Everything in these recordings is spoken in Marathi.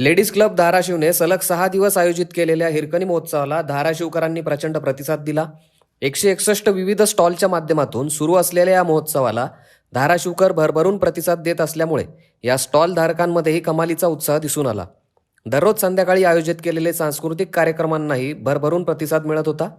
लेडीज क्लब धाराशिवने सलग सहा दिवस आयोजित केलेल्या हिरकणी महोत्सवाला धाराशिवकरांनी प्रचंड प्रतिसाद दिला. एकशे एकसष्ट विविध स्टॉलच्या माध्यमातून सुरू असलेल्या या महोत्सवाला धाराशिवकर भरभरून प्रतिसाद देत असल्यामुळे या स्टॉल धारकांमध्येही कमालीचा उत्साह दिसून आला. दररोज संध्याकाळी आयोजित केलेले सांस्कृतिक कार्यक्रमांनाही भरभरून प्रतिसाद मिळत होता.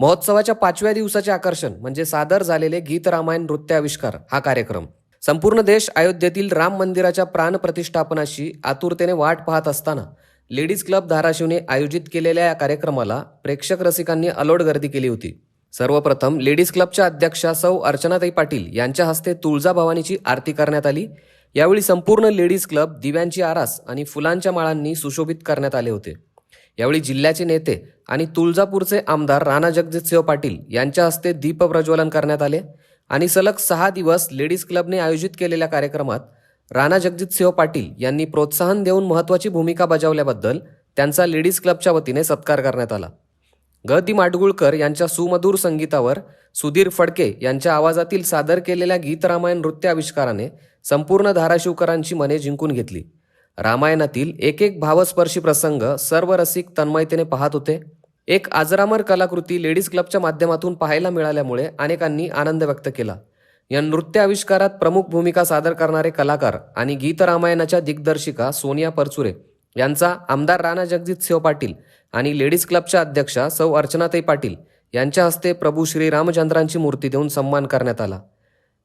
महोत्सवाच्या पाचव्या दिवसाचे आकर्षण म्हणजे सादर झालेले गीत रामायण नृत्य आविष्कार हा कार्यक्रम. संपूर्ण देश अयोध्येतील राम मंदिराच्या प्राणप्रतिष्ठापनाशी आतुरतेने वाट पाहत असताना लेडीज क्लब धाराशिवने आयोजित केलेल्या या कार्यक्रमाला प्रेक्षक रसिकांनी अलोट गर्दी केली होती. सर्वप्रथम लेडीज क्लबच्या अध्यक्षा सौ अर्चनाताई पाटील यांच्या हस्ते तुळजाभवानीची आरती करण्यात आली. यावेळी संपूर्ण लेडीज क्लब दिव्यांची आरास आणि फुलांच्या माळांनी सुशोभित करण्यात आले होते. यावेळी जिल्ह्याचे नेते आणि तुळजापूरचे आमदार राणा जगजितसिंह पाटील यांच्या हस्ते दीप प्रज्वलन करण्यात आले. आणि सलग सहा दिवस लेडीज क्लबने आयोजित केलेल्या कार्यक्रमात राणा जगजितसिंह पाटील यांनी प्रोत्साहन देऊन महत्त्वाची भूमिका बजावल्याबद्दल त्यांचा लेडीज क्लबच्या वतीने सत्कार करण्यात आला. ग. दी माडगुळकर यांच्या सुमधूर संगीतावर सुधीर फडके यांच्या आवाजातील सादर केलेल्या गीत रामायण नृत्य आविष्काराने संपूर्ण धाराशिवकरांची मने जिंकून घेतली. रामायणातील एक एक भावस्पर्शी प्रसंग सर्व रसिक तन्मयतेने पाहत होते. एक आजरामर कलाकृती लेडीज क्लबच्या माध्यमातून पाहायला मिळाल्यामुळे अनेकांनी आनंद व्यक्त केला. या नृत्य आविष्कारात प्रमुख भूमिका सादर करणारे कलाकार आणि गीत रामायणाच्या दिग्दर्शिका सोनिया परचुरे यांचा आमदार राणा जगजित सिंह पाटील आणि लेडीज क्लबच्या अध्यक्षा सौ अर्चनाताई पाटील यांच्या हस्ते प्रभू श्री रामचंद्रांची मूर्ती देऊन सन्मान करण्यात आला.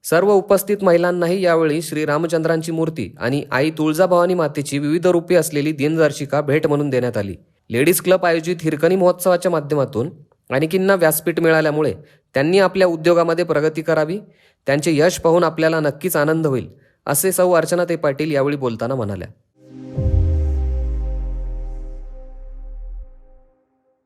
सर्व उपस्थित महिलांनाही यावेळी श्री रामचंद्रांची मूर्ती आणि आई तुळजाभवानी मातेची विविध रूपे असलेली दिनदर्शिका भेट म्हणून देण्यात आली. लेडीज क्लब आयोजित हिरकणी महोत्सवाच्या माध्यमातून अनेकींना व्यासपीठ मिळाल्यामुळे त्यांनी आपल्या उद्योगामध्ये प्रगती करावी त्यांचे यश पाहून आपल्याला नक्कीच आनंद होईल असे सौ अर्चनाताई पाटील यावेळी बोलताना म्हणाल्या.